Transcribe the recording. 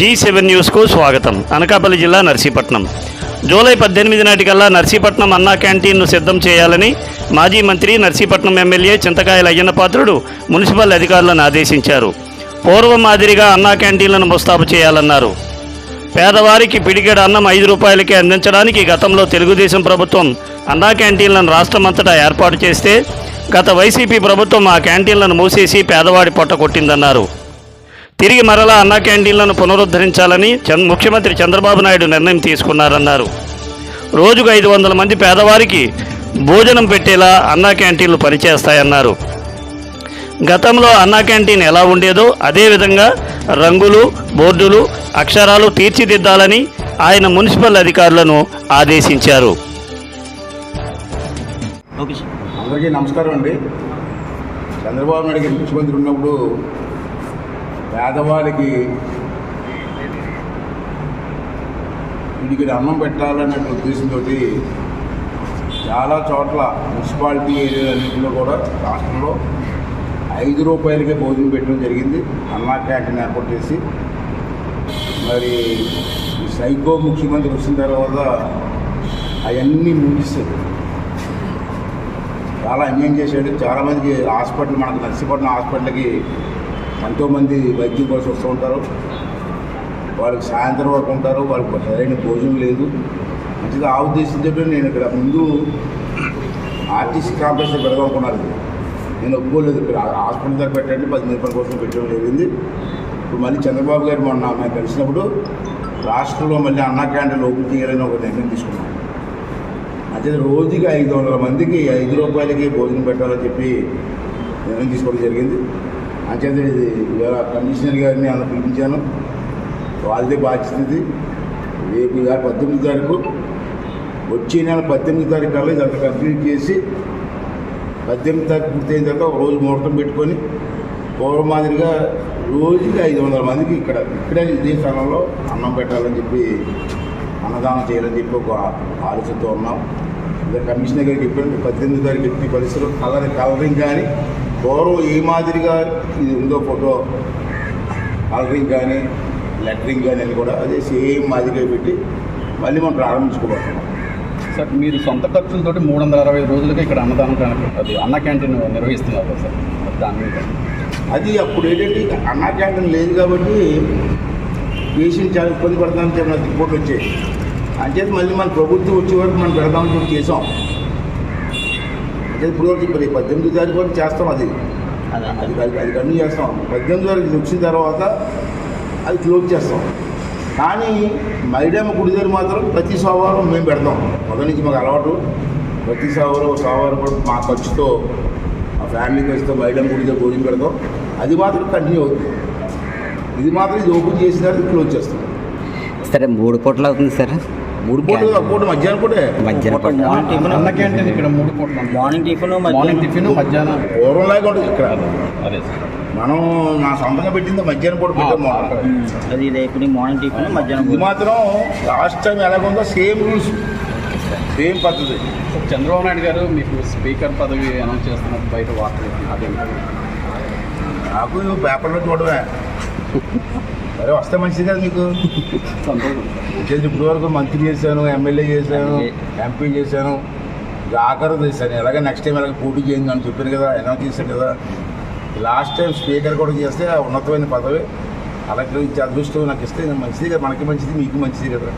G seven న్యూస్కు స్వాగతం. అనకాపల్లి జిల్లా నర్సీపట్నం. జూలై పద్దెనిమిది నాటికల్లా నర్సీపట్నం అన్నా క్యాంటీన్ను సిద్ధం చేయాలని మాజీ మంత్రి నర్సీపట్నం ఎమ్మెల్యే చింతకాయల అయ్యన్నపాత్రుడు మున్సిపల్ అధికారులను ఆదేశించారు. పూర్వం మాదిరిగా అన్నా క్యాంటీన్లను ముస్తాబు చేయాలన్నారు. పేదవారికి పిడికెడు అన్నం ఐదు రూపాయలకే అందించడానికి గతంలో తెలుగుదేశం ప్రభుత్వం అన్నా క్యాంటీన్లను రాష్ట్రమంతటా ఏర్పాటు చేస్తే గత వైసీపీ ప్రభుత్వం ఆ క్యాంటీన్లను మూసేసి పేదవాడి పొట్ట కొట్టిందన్నారు. తిరిగి మరలా అన్నా క్యాంటీన్లను పునరుద్ధరించాలని ముఖ్యమంత్రి చంద్రబాబు నాయుడు నిర్ణయం తీసుకున్నారన్నారు. రోజుకు ఐదు వందల మంది పేదవారికి భోజనం పెట్టేలా అన్నా క్యాంటీన్లు పనిచేస్తాయన్నారు. గతంలో అన్నా క్యాంటీన్ ఎలా ఉండేదో అదేవిధంగా రంగులు బోర్డులు అక్షరాలు తీర్చిదిద్దాలని ఆయన మున్సిపల్ అధికారులను ఆదేశించారు. అందరికీ నమస్కారం అండి. చంద్రబాబు నాయుడు ముఖ్యమంత్రి ఉన్నప్పుడు పేదవారికి వీడికి అన్నం పెట్టాలనే ఉద్దేశంతో చాలా చోట్ల మున్సిపాలిటీ ఏరియాలన్నింటిలో కూడా రాష్ట్రంలో ఐదు రూపాయలకే భోజనం పెట్టడం జరిగింది. అన్నా క్యాంటీన్ ఏర్పాటు చేసి మరి ఈ సైకో ముఖ్యమంత్రి వచ్చిన తర్వాత అవన్నీ ముగిస్తుంది చాలా అన్యాయం చేశాడు. చాలామందికి హాస్పిటల్ మనకు నర్సీపట్నం హాస్పిటల్కి ఎంతోమంది వైద్యం కోసం వస్తూ ఉంటారు. వాళ్ళకి సాయంత్రం వరకు ఉంటారు. వాళ్ళకి సరైన భోజనం లేదు. మంచిగా ఆ ఉద్దేశంతో నేను ఇక్కడ ముందు ఆర్టీసీ కాంప్లెక్స్ పెడదామనుకున్నాను. నేను ఒప్పుకోలేదు. ఇక్కడ హాస్పిటల్ దగ్గర పెట్టండి. పది రూపాయల కోసం పెట్టడం జరిగింది. ఇప్పుడు మళ్ళీ చంద్రబాబు గారు మొన్న మేము కలిసినప్పుడు రాష్ట్రంలో మళ్ళీ అన్నా క్యాంటీన్లు ఓపెన్ చేయాలని ఒక నిర్ణయం తీసుకున్నాం. అంటే రోజుకి ఐదు వందల మందికి ఐదు రూపాయలకి భోజనం పెట్టాలని చెప్పి నిర్ణయం తీసుకోవడం జరిగింది. అంచేత ఇది ఇవాళ కమిషనర్ గారిని అలా పిలిపించాను. వాళ్ళదే బాధ్యత. ఇది రేపు ఇవాళ పద్దెనిమిది తారీఖు వచ్చే నెల పద్దెనిమిది తారీఖు కల్లా ఇదంతా కంప్లీట్ చేసి పద్దెనిమిది తారీఖు పూర్తయిన తర్వాత ఒక రోజు ముహూర్తం పెట్టుకొని పూర్వ మాదిరిగా రోజుకి ఐదు వందల మందికి ఇక్కడ ఇక్కడే ఇదే స్థలంలో అన్నం పెట్టాలని చెప్పి అన్నదానం చేయాలని చెప్పి ఒక ఆలోచనతో ఉన్నాం. ఇంకా కమిషనర్ గారికి చెప్పాను పద్దెనిమిది తారీఖు ఎట్టి పరిస్థితులు కలర్ కలరింగ్ కానీ పూర్వం ఏ మాదిరిగా ఇది ఉందో ఫోటో కలరింగ్ కానీ లెటరింగ్ కానీ అని కూడా అదే సేమ్ మాదిరిగా పెట్టి మళ్ళీ మనం ప్రారంభించుకోబోతున్నాం. సార్ మీరు సొంత ఖర్చులతోటి మూడు వందల అరవై రోజులకి ఇక్కడ అన్నదానం అది అన్న క్యాంటీన్ నిర్వహిస్తున్నారు కదా సార్ దాని మీద. అది అప్పుడు ఏంటంటే అన్నా క్యాంటీన్ లేదు కాబట్టి పేషెంట్ చాలా ఇబ్బంది పడతామని చెప్పిన రిపోర్ట్ వచ్చాయి అంచేత మళ్ళీ మన ప్రభుత్వం వచ్చే వరకు మనం పెడదామని చెప్పి చేసాం. ఇప్పుడు వరకు ఇప్పుడు పద్దెనిమిది తారీఖు వరకు చేస్తాం అది. అదే. అది కంటిన్యూ చేస్తాం. పద్దెనిమిది వరకు వచ్చిన తర్వాత అది క్లోజ్ చేస్తాం. కానీ మైడమ్మ గుడి దగ్గర మాత్రం ప్రతి సోమవారం మేము పెడతాం. మొదటి నుంచి మాకు అలవాటు. ప్రతి సోమవారం సోమవారం కూడా మా ఖర్చుతో మా ఫ్యామిలీ ఖర్చుతో మైడమ్మ గుడి దగ్గర భోజనం పెడతాం. అది మాత్రం కంటిన్యూ అవుతుంది. ఇది మాత్రం ఇది ఓపెన్ చేసిన తర్వాత క్లోజ్ చేస్తాం. సరే మూడు పూటలు అవుతుంది సార్. మూడు పూటలు పూట మధ్యాహ్నం పూటే. మధ్యాహ్నం పూట. మార్నింగ్ టిఫిన్ క్యాంటీన్ ఇక్కడ మూడు పూటలు ఉంది. మార్నింగ్ టిఫిన్ మార్నింగ్ టిఫిన్ మధ్యాహ్నం. పూర్వంలాగా ఉంటుంది ఇక్కడ. అదే సార్. మనం నా సొంతంగా పెట్టింది మధ్యాహ్నం పూట పెట్టాం. అది రేపు మార్నింగ్ టిఫిన్ మధ్యాహ్నం ఇది మాత్రం లాస్ట్ టైం ఎలాగుందో సేమ్ రూల్స్. సేమ్ పద్ధతి. చంద్రబాబు నాయుడు గారు మీకు స్పీకర్ పదవి అనౌన్స్ చేస్తున్నారు బయట వార్తలు. అదే నాకు పేపర్లో చూడమే. సరే వస్తే మంచిది కదా మీకు సంతోషం చేసి ఇప్పుడు వరకు మంత్రి చేశాను ఎమ్మెల్యే చేశాను ఎంపీ చేశాను. ఆఖరి చేశాను. ఎలాగ నెక్స్ట్ టైం ఎలాగ పోటీ చేయండి అని చెప్పాను కదా అనౌన్స్ చేశాను కదా. లాస్ట్ టైం స్పీకర్ కూడా చేస్తే ఆ ఉన్నతమైన పదవి అలాగే ఇచ్చే అదృష్టం నాకు ఇస్తే మంచిది కదా మనకి మంచిది మీకు మంచిది కదా.